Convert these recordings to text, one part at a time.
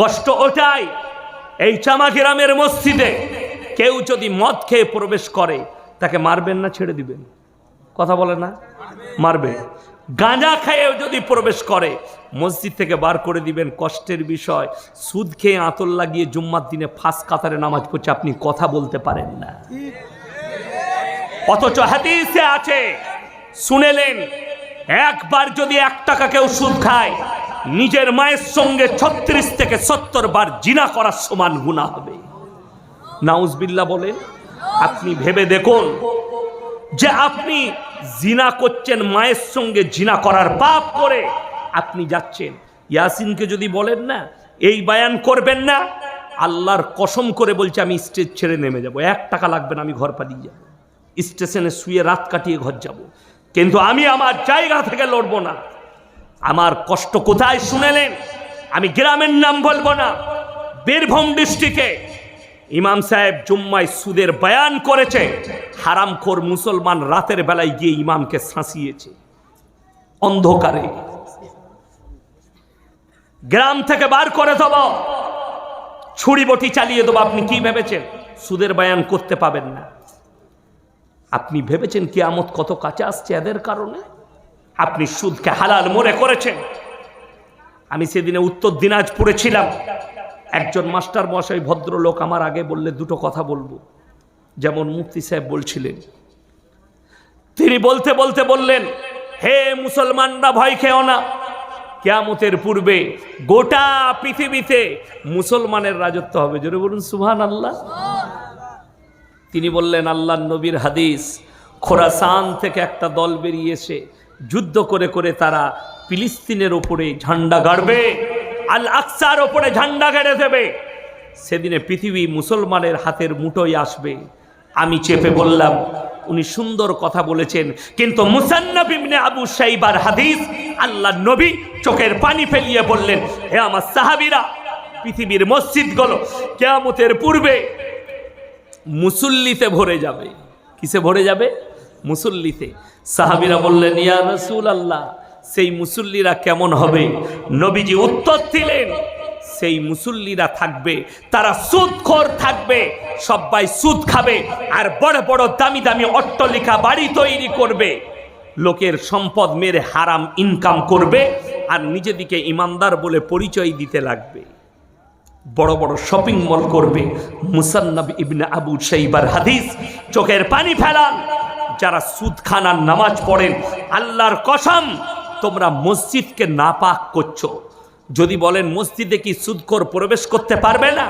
কষ্ট ওটাই। এই চামা গ্রামের মসজিদে কেউ যদি মদ খেয়ে প্রবেশ করে, তাকে মারবেন না, ছেড়ে দিবেন? কথা বলে না? মারবে। গাঁজা খেয়েও যদি প্রবেশ করে, মসজিদ থেকে বার করে দিবেন, কষ্টের বিষয়। সুদ খেয়ে আতর লাগিয়ে জুম্মার দিনে ফাঁস কাতারে নামাজ পড়ছে, আপনি কথা বলতে পারেন না। অথচ হাদিসে আছে, শুনেলেন, একবার যদি এক টাকা কেউ সুদ খায় নিজের মায়ের সঙ্গে ছত্রিশ থেকে সত্তর বার জিনা করার সমান গুণা হবে। নাউজবিল্লা বলে, আপনি ভেবে দেখুন যে আপনি জিনা করছেন মায়ের সঙ্গে জিনা করার পাপ করে, আপনি যাচ্ছেন। ইয়াসিনকে যদি বলেন না, এই বায়ান করবেন না, আল্লাহর কসম করে বলছে, আমি স্টেজ ছেড়ে নেমে যাব। এক টাকা লাগবে না, আমি ঘর পালিয়ে যাব। স্টেশনে শুয়ে রাত কাটিয়ে ঘর যাব। কিন্তু আমি আমার জায়গা থেকে লড়বো না। আমার কষ্ট কোথায় শুনেলেন? আমি গ্রামের নাম বলব না। বীরভূম ডিস্ট্রিক্টে ইমাম সাহেব জুম্মায় সুদের বয়ান করেছে, হারামখোর মুসলমান রাতের বেলায় গিয়ে ইমামকে শাঁসিয়েছে। অন্ধকারে। গ্রাম থেকে বার করে দেব। ছুরি বটি চালিয়ে দেবো। আপনি কি ভেবেছেন? সুদের বয়ান করতে পাবেন না। আপনি ভেবেছেন কিয়ামত কত কাছে আসছে এদের কারণে? আপনি সুদকে হালাল মনে করেছেন। আমি সেদিনে উত্তর দিনাজপুরে ছিলাম। একজন মাস্টার মশাই ভদ্রলোক আমার আগে বললে দুটো কথা বলব। যেমন মুফতি সাহেব বলছিলেন, তিনি বলতে বলতে বললেন, হে মুসলমানরা, ভয় খেও না। কেয়ামতের পূর্বে গোটা পৃথিবীতে মুসলমানের রাজত্ব হবে। জোরে বলুন সুহান আল্লাহ তিনি বললেন আল্লাহ নবীর হাদিস খোরাসান থেকে একটা দল বেরিয়ে এসে যুদ্ধ করে করে তারা ফিলিস্তিনের ওপরে ঝান্ডা গাড়বে আল আকসার ওপরে ঝান্ডা গেড়ে দেবে সেদিনে পৃথিবী মুসলমানের হাতের মুঠোয় আসবে। আমি চেপে বললাম, উনি সুন্দর কথা বলেছেন, কিন্তু মুসান্নব আবু সাইবার হাদিস আল্লাহ নবী চোখের পানি ফেলিয়ে বললেন, হে আমার সাহাবীরা, পৃথিবীর মসজিদগুলো কেয়ামতের পূর্বে মুসল্লিতে ভরে যাবে। কিসে ভরে যাবে? মুসল্লিতে। সাহাবিরা বললেন, ইয়া রসুল আল্লাহ সেই মুসল্লিরা কেমন হবে? নবীজি উত্তর দিলেন, সেই মুসল্লিরা থাকবে, তারা সুদখোর থাকবে, সবাই সুদ খাবে আর বড় বড় দামি দামি অট্টলিকা বাড়ি তৈরি করবে। লোকের সম্পদ মেরে হারাম ইনকাম করবে আর নিজেদিকে ইমানদার বলে পরিচয় দিতে লাগবে। বড় বড় শপিং মল করবে। মুসান্নব ইবনে আবু সাইবার হাদিস, চোখের পানি ফেলান যারা সুদ খানার নামাজ পড়েন, আল্লাহর কসম, তোমরা মসজিদকে নাপাক করছ। যদি বলেন মসজিদে কি সুদখোর প্রবেশ করতে পারবে না?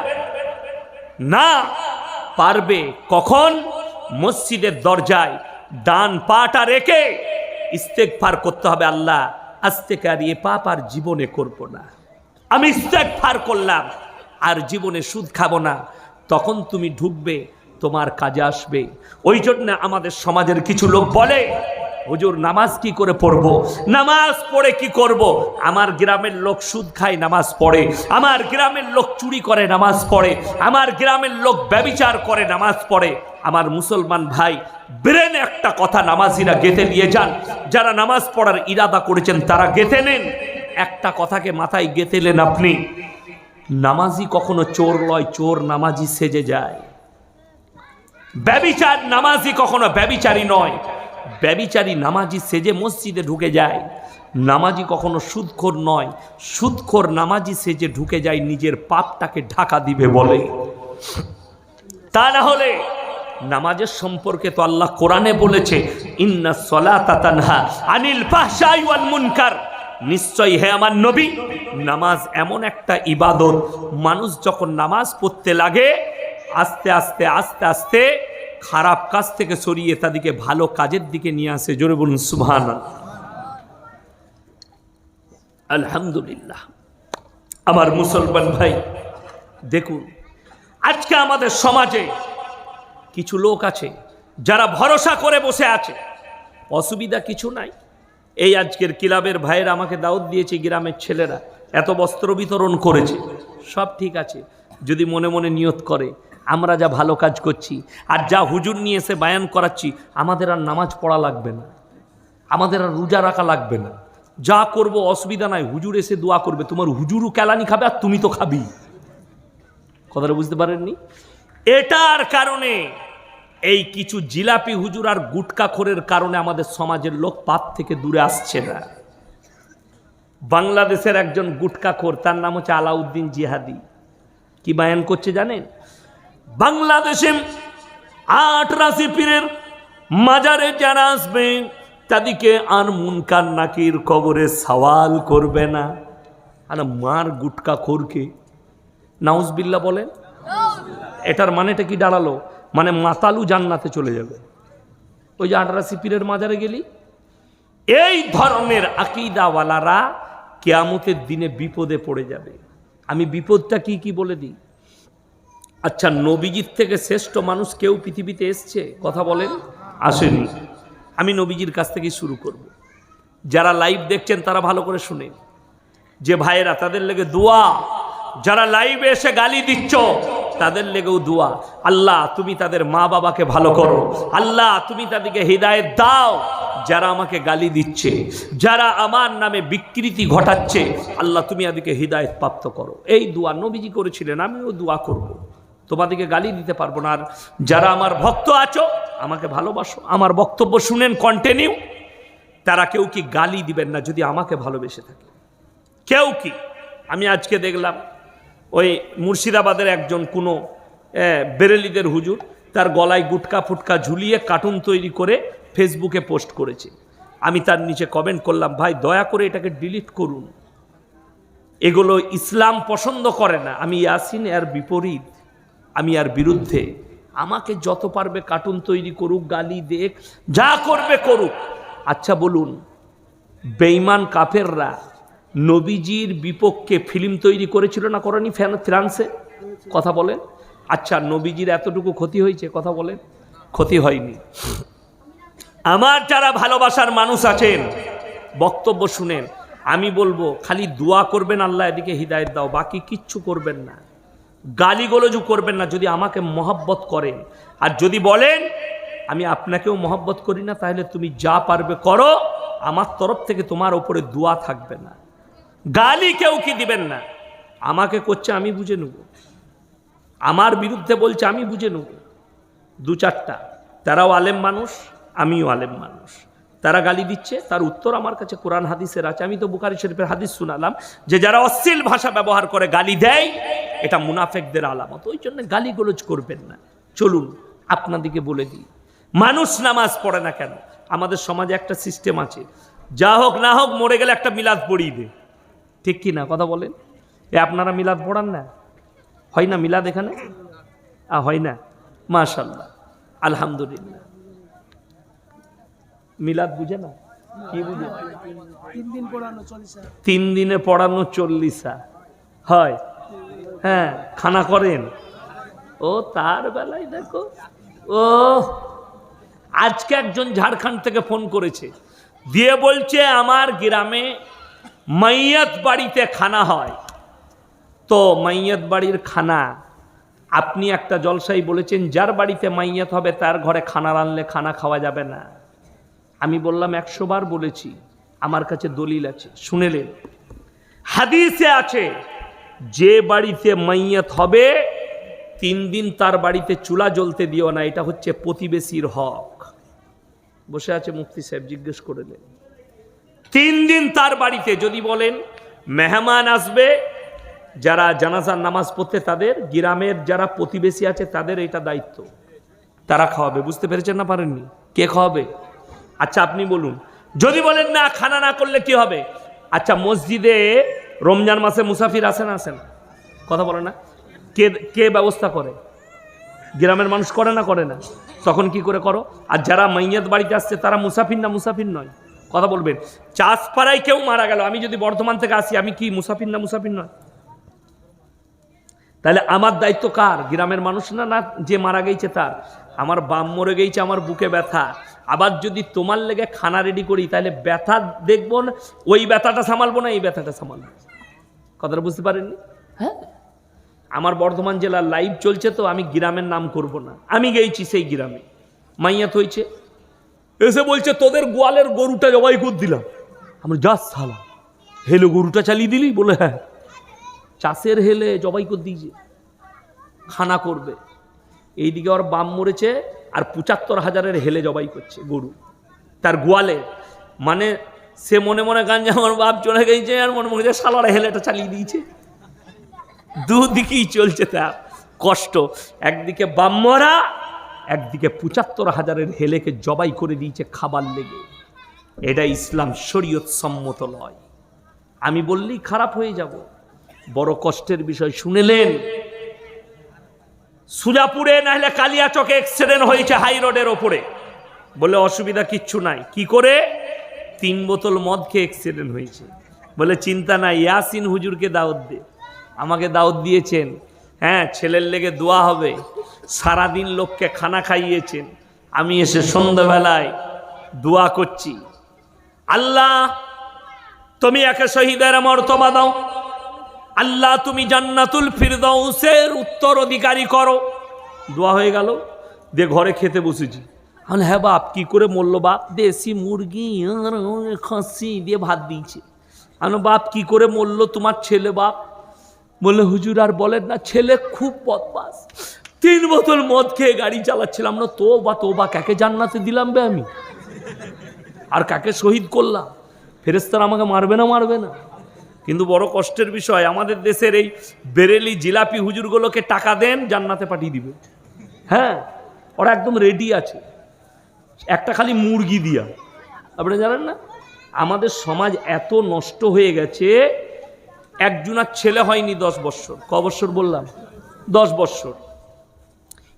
না, পারবে। কখন? মসজিদের দরজায় ডান পাটা রেখে ইস্তেকফার করতে হবে আল্লাহ। আস্তে এ পাপ আর জীবনে করব না। আমি ইস্তেক ফার করলাম, আর জীবনে সুদ খাব না। তখন তুমি ঢুকবে তোমার কাজে আসবে। ওই জন্য আমাদের সমাজের কিছু লোক বলে, হুজুর, নামাজ কি করে পড়ব? নামাজ পড়ে কি করব। আমার গ্রামের লোক সুদ খায়, নামাজ পড়ে। আমার গ্রামের লোক চুরি করে, নামাজ পড়ে। আমার গ্রামের লোক ব্যবিচার করে, নামাজ পড়ে। আমার মুসলমান ভাই, ব্রেন একটা কথা, নামাজিরা গেতে নিয়ে যান। যারা নামাজ পড়ার ইরাদা করেছেন, তারা গেতে নেন। একটা কথাকে মাথায় গেতেলেন আপনি। নামাজি কখনো চোর লয়, চোর নামাজি সেজে যায়। ব্যবিচার নামাজি কখনো ব্যবিচারী নয়। ব্যবিচারী নামাজি সেজে মসজিদে ঢুকে যায়। নামাজি কখনো সুদখোর নয়। সুদখোর নামাজি সেজে ঢুকে যায়, নিজের পাপটাকে ঢাকা দিবে বলে। তা না হলে নামাজের সম্পর্কে তো আল্লাহ কোরআনে বলেছে, ইন্না সলাতা তানহা আনিল ফাহশাই ওয়াল মুনকার। নিশ্চয়ই হে আমার নবী, নামাজ এমন একটা ইবাদত, মানুষ যখন নামাজ পড়তে লাগে আস্তে আস্তে আস্তে আস্তে খারাপ কাজ থেকে সরিয়ে তাদেরকে ভালো কাজের দিকে নিয়ে আসে। জোরে বলুন সুবহান আলহামদুলিল্লাহ। আমার মুসলমান ভাই, দেখুন, আজকে আমাদের সমাজে কিছু লোক আছে যারা ভরসা করে বসে আছে। অসুবিধা কিছু নাই। এই আজকের ক্লাবের ভাইয়ের আমাকে দাওয়াত দিয়েছে, গ্রামের ছেলেরা। এত বস্ত্র বিতরণ করেছে। সব ঠিক আছে। যদি মনে মনে নিয়ত করে আমরা যা ভালো কাজ করছি আর যা হুজুর নিয়ে এসে বায়ান করাচ্ছি, আমাদের আর নামাজ পড়া লাগবে না। আমাদের আর রোজা রাখা লাগবে না। যা করব অসুবিধা নাই, হুজুর এসে দোয়া করবে, তোমার হুজুরও কেলানি খাবে আর তুমি তো খাবি। কথাটা বুঝতে পারেননি? এটার কারণে এই কিছু জিলাপি হুজুর আর গুটকা খোরের কারণে আমাদের সমাজের লোক পাপ থেকে দূরে আসছে না। বাংলাদেশের একজন গুটকাখোর তার নাম হচ্ছে আলাউদ্দিন জিহাদি। কি বায়ান করছে জানেন? বাংলাদেশে আট রাশি পীরের মাজারে যারা আসবে, তাদেরকে আর মুনকার নাকির কবরে সওয়াল করবে না। আর মার গুটকা খোরকে। নাউজবিল্লা বলেন। এটার মানেটা কি দাঁড়াল? মানে মাতালু জান্নাতে চলে যাবে। ওই যে আটরাশি পীরের মাজারে গেলি? এই ধরনের আকিদাওয়ালারা কেয়ামতের দিনে বিপদে পড়ে যাবে। আমি বিপদটা কি কি বলে দিই? আচ্ছা নবীজির থেকে শ্রেষ্ঠ মানুষ কেউ পৃথিবীতে এসছে? কথা বলেন। আসেনি। আমি নবীজির কাছ থেকেই শুরু করব। যারা লাইভ দেখছেন, তারা ভালো করে শুনে যে ভাইয়েরা, তাদের লেগে দোয়া। যারা লাইভে এসে গালি দিচ্ছ, তাদের লেগেও দোয়া। আল্লাহ, তুমি তাদের মা বাবাকে ভালো করো। আল্লাহ, তুমি তাদেরকে হৃদায়ত দাও। যারা আমাকে গালি দিচ্ছে, যারা আমার নামে বিকৃতি ঘটাচ্ছে, আল্লাহ, তুমি আদিকে হৃদায়ত প্রাপ্ত করো। এই দোয়া নবীজি করেছিলেন, আমিও দোয়া করব। তোমাদেরকে গালি দিতে পারব না। আর যারা আমার ভক্ত আছো, আমাকে ভালোবাসো, আমার বক্তব্য শুনেন কন্টিনিউ তারা কেউ কি গালি দিবেন না যদি আমাকে ভালোবেসে থাকে? কেউ কি? আমি আজকে দেখলাম ওই মুর্শিদাবাদের একজন কোনো বেরেলিদের হুজুর, তার গলায় গুটকা ফুটকা ঝুলিয়ে কার্টুন তৈরি করে ফেসবুকে পোস্ট করেছে। আমি তার নিচে কমেন্ট করলাম, ভাই, দয়া করে এটাকে ডিলিট করুন। এগুলো ইসলাম পছন্দ করে না। আমি ইয়াসিন, এর বিপরীত। আমি আর বিরুদ্ধে। আমাকে যত পারবে কার্টুন তৈরি করুক, গালি দেখ, যা করবে করুক। আচ্ছা বলুন বেইমান কাফেররা নবীজির বিপক্ষে ফিল্ম তৈরি করেছিল না করেনি ফ্যান- ফ্রান্সে? কথা বলেন। আচ্ছা নবীজির এতটুকু ক্ষতি হয়েছে? কথা বলেন। ক্ষতি হয়নি। আমার যারা ভালোবাসার মানুষ আছেন, বক্তব্য শুনেন। আমি বলব, খালি দোয়া করবেন আল্লাহ, এদিকে হৃদায়ত দাও, বাকি কিচ্ছু করবেন না। গালিগোলজু করবেন না যদি আমাকে মহব্বত করেন। আর যদি বলেন, আমি আপনাকেও মহব্বত করি না, তাহলে তুমি যা পারবে করো। আমার তরফ থেকে তোমার ওপরে দোয়া থাকবে না। গালি কেউ কি দিবেন না? আমাকে করছে, আমি বুঝে নেব। আমার বিরুদ্ধে বলছে, আমি বুঝে নেব। দু চারটা। তারাও আলেম মানুষ, আমিও আলেম মানুষ। তারা গালি দিচ্ছে, তার উত্তর আমার কাছে কোরআন হাদিসের আছে। আমি তো বুকারি শরীফের হাদিস শুনালাম যে যারা অশ্লীল ভাষা ব্যবহার করে গালি দেয় এটা মুনাফেকদের আলামত ওই জন্য গালিগোলজ করবেন না। চলুন আপনাদিকে বলে দিই মানুষ নামাজ পড়ে না কেন? আমাদের সমাজে একটা সিস্টেম আছে যা হোক না হোক মরে গেলে একটা মিলাদ পড়িয়ে দে। ঠিক কি না? কথা বলেন। এ আপনারা মিলাদ পড়ান না? হয় না মিলাদ এখানে? আ, হয় না। মাশাল্লাহ আলহামদুলিল্লাহ। মিলাদ বুঝে না? কি বুঝে? তিন দিন পড়ানো চল্লিশ তিন দিনে পড়ানো চল্লিশা হয়। হ্যাঁ খানা করেন। ও, তার বেলায় দেখো। ও, আজকে একজন ঝাড়খণ্ড থেকে ফোন করেছে। দিয়ে বলছে, আমার গ্রামে মাইয়াত বাড়িতে খানা হয়। তো মাইয়াত বাড়ির খানা, আপনি একটা জলসাই বলেছেন, যার বাড়িতে মাইয়াত হবে, তার ঘরে খানা রানলে খানা খাওয়া যাবে না। আমি বললাম, একশো বার বলেছি, আমার কাছে দলিল আছে। শুনেলেন। হাদিসে আছে যে বাড়িতে মাইয়াত হবে, তিন দিন তার বাড়িতে চুলা জ্বলতে দিও না, এটা হচ্ছে প্রতিবেশীর হক। বসে আছে মুফতি সাহেব, জিজ্ঞেস করলেন তিন দিন তার বাড়িতে যদি বলেন, মেহমান আসবে, যারা জানাজার নামাজ পড়তে তাদের, গ্রামের যারা প্রতিবেশী আছে তাদের এটা দায়িত্ব। তারা খাওয়াবে, বুঝতে পেরেছেন না পারেননি? কে খাওয়াবে? আচ্ছা আপনি বলুন। যদি বলেন না, খানা না করলে কি হবে? আচ্ছা মসজিদে রমজান মাসে মুসাফির আসে না আসেন কথা বলে না? কে কে ব্যবস্থা করে? গ্রামের মানুষ করে না করে না? তখন কি করে করো? আর যারা মাইয়াত বাড়িতে আসছে, তারা মুসাফির না মুসাফির নয়। কথা বলবেন। চাষপাড়ায় কেউ মারা গেল। আমি যদি বর্ধমান থেকে আসি, আমি কি মুসাফির না মুসাফির নয়? তাহলে আমার দায়িত্ব কার? গ্রামের মানুষ না না যে মারা গেছে তার? আমার বাম মরে গেছে আমার বুকে ব্যথা। আবার যদি তোমার লেগে খানা রেডি করি তাহলে ব্যথা দেখব না ওই ব্যথাটা সামালবো না এই ব্যথাটা সামালবো। কথাটা বুঝতে পারেননি? হ্যাঁ। আমার বর্ধমান জেলার লাইভ চলছে তো আমি গ্রামের নাম করব না। আমি গেছি সেই গ্রামে। মাইয়াত হয়েছে এসে বলছে তোদের গোয়ালের গরুটা জবাই করে দিলাম। আমরা যাস সালা হেলে গরুটা চালিয়ে দিলি? বলে হ্যাঁ। চাষের হেলে জবাই করে দিয়েছে। খানা করবে। এইদিকে ওর বাম মরেছে আর পঁচাত্তর হাজারের হেলে জবাই করছে গরু। তার গোয়ালে। মানে সে মনে মনে গাঞ্জা আমার বাপ চলে গেছে আর মনে মনে সালারা হেলেটা চালিয়ে দিয়েছে। দুদিকেই চলছে তার কষ্ট। একদিকে বাম্মরা একদিকে পঁচাত্তর হাজারের হেলেকে জবাই করে দিয়েছে খাবার লেগে। এটা ইসলাম শরীয়ত সম্মত নয়। আমি বললেই খারাপ হয়ে যাব। বড় কষ্টের বিষয় শুনেলেন সুজাপুরে নাহলে কালিয়াচকে অ্যাক্সিডেন্ট হয়েছে হাই রোডের ওপরে। বলে, অসুবিধা কিচ্ছু নাই। কি করে? তিন বোতল মদ খেয়ে অ্যাক্সিডেন্ট হয়েছে। বলে, চিন্তা নাই, ইয়াসিন হুজুরকে দাওয়াত দে। আমাকে দাওয়াত দিয়েছেন। হ্যাঁ ছেলের লেগে দোয়া হবে। সারাদিন লোককে খানা খাইয়েছেন। আমি এসে সন্ধ্যাবেলায় দোয়া করছি। আল্লাহ, তুমি একে শহীদের মর্তবা দাও। আল্লাহ তুমি জান্নাতুল ফিরদৌসের উত্তরাধিকারী করো। দোয়া হয়ে গেল, দিয়ে ঘরে খেতে বসেছি। আমি হ্যাঁ বাপ, কি করে মরলো বাপ? দেশি মুরগি খাসি দিয়ে ভাত দিয়েছে। আমি বাপ, কি করে মরলো তোমার ছেলে বাপ? বললে, হুজুর, আর বলেন না, ছেলে খুব বদমাস। তিন বোতল মদ খেয়ে গাড়ি চালাচ্ছিলাম না তো বা তো বা কাকে জান্নাতে দিলাম বে আমি? আর কাকে শহীদ করলাম? ফেরেস্তার আমাকে মারবে না মারবে না। কিন্তু বড় কষ্টের বিষয়, আমাদের দেশের এই বেরেলি জিলাপি হুজুরগুলোকে টাকা দেন, জান্নাতে পাঠিয়ে দিবে। হ্যাঁ ওরা একদম রেডি আছে। একটা খালি মুরগি দিয়া। আপনি জানেন না? আমাদের সমাজ এত নষ্ট হয়ে গেছে একজনার ছেলে হয়নি দশ বৎসর। ক বৎসর বললাম? দশ বৎসর।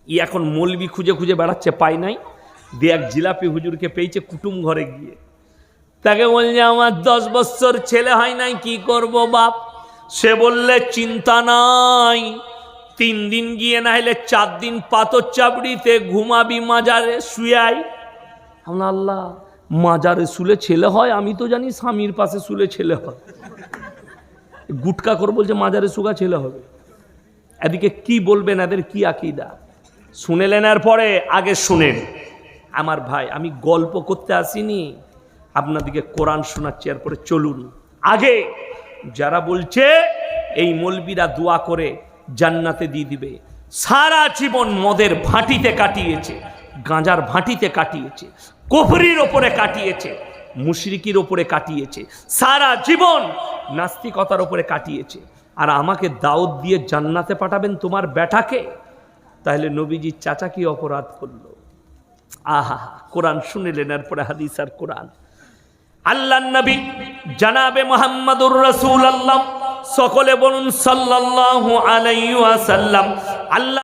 ই এখন মলবি খুঁজে খুঁজে বেড়াচ্ছে, পায় নাই। দিয়ে এক জিলাপি হুজুরকে পেয়েছে কুটুম ঘরে গিয়ে। তাকে বলছে, আমার দশ বছর ছেলে হয় নাই, কি করব বাপ? সে বললে, চিন্তা নাই, তিন দিন গিয়ে না হলে চার দিন পাথর চাপড়িতে ঘুমাবি মাজারে শুয়াই। আমরা, আল্লাহ, মাজারে শুলে ছেলে হয়, আমি তো জানি স্বামীর পাশে শুলে ছেলে হয়। গুটকা করে বলছে, মাজারে শুকা ছেলে হবে। এদিকে কি বলবেন, এদের কি আকিদা? শুনেলেন এর পরে আগে শুনেন। আমার ভাই, আমি গল্প করতে আসিনি। আপনাদিকে কোরআন শোনাচ্ছি, এরপরে চলুন। আগে যারা বলছে, এই মলবিরা দোয়া করে জান্নাতে দিয়ে দিবে। সারা জীবন মদের ভাটিতে কাটিয়েছে, গাঁজার ভাটিতে কাটিয়েছে, কোফরির ওপরে কাটিয়েছে, মুশরিকির ওপরে কাটিয়েছে, সারা জীবন নাস্তিকতার ওপরে কাটিয়েছে। আর আমাকে দাউদ দিয়ে জান্নাতে পাঠাবেন তোমার বেটাকে তাহলে নবীজির চাচা কি অপরাধ করল? আহা, কোরআন শুনিলেন, এরপরে হাদিস আর কোরআন। আল্লাহ নবী জানাবে মোহাম্মদুর রসুল আল্লাহ সকলে বলুন সাল্লাহ আলাইহি ওয়াসাল্লাম আল্লাহ